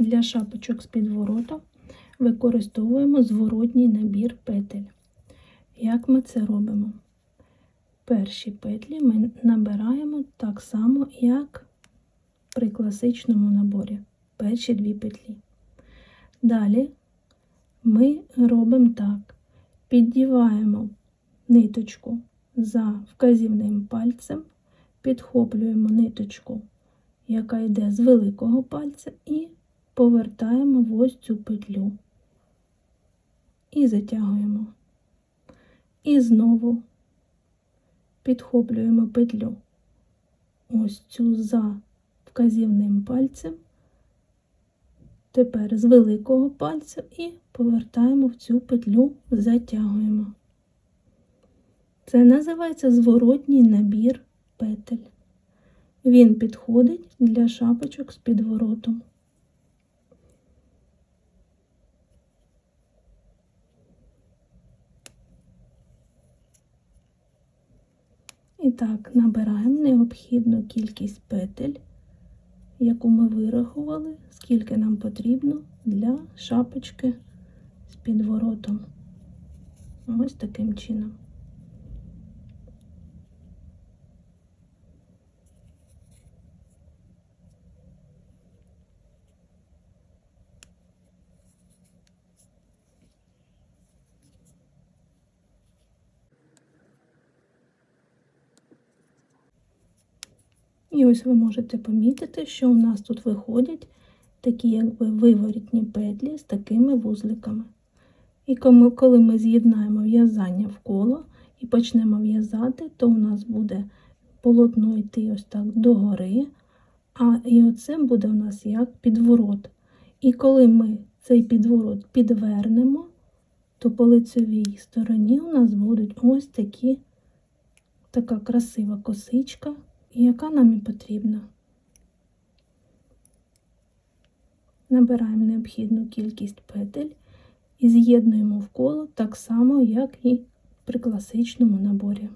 Для шапочок з підворотом використовуємо зворотній набір петель. Як ми це робимо? Перші петлі ми набираємо так само, як при класичному наборі. Перші дві петлі. Далі ми робимо так: піддіваємо ниточку за вказівним пальцем, підхоплюємо ниточку, яка йде з великого пальця, і повертаємо в ось цю петлю і затягуємо. І знову підхоплюємо петлю ось цю за вказівним пальцем, тепер з великого пальця і повертаємо в цю петлю, затягуємо. Це називається зворотній набір петель. Він підходить для шапочок з підворотом. І так, набираємо необхідну кількість петель, яку ми вирахували, скільки нам потрібно для шапочки з підворотом. Ось таким чином. І ось ви можете помітити, що у нас тут виходять такі якби виворітні петлі з такими вузликами. І коли ми з'єднаємо в'язання в коло і почнемо в'язати, то у нас буде полотно йти ось так догори, а і оце буде у нас як підворот. І коли ми цей підворот підвернемо, то по лицевій стороні у нас будуть ось такі така красива косичка і яка нам і потрібна. Набираємо необхідну кількість петель і з'єднуємо в коло так само, як і при класичному наборі.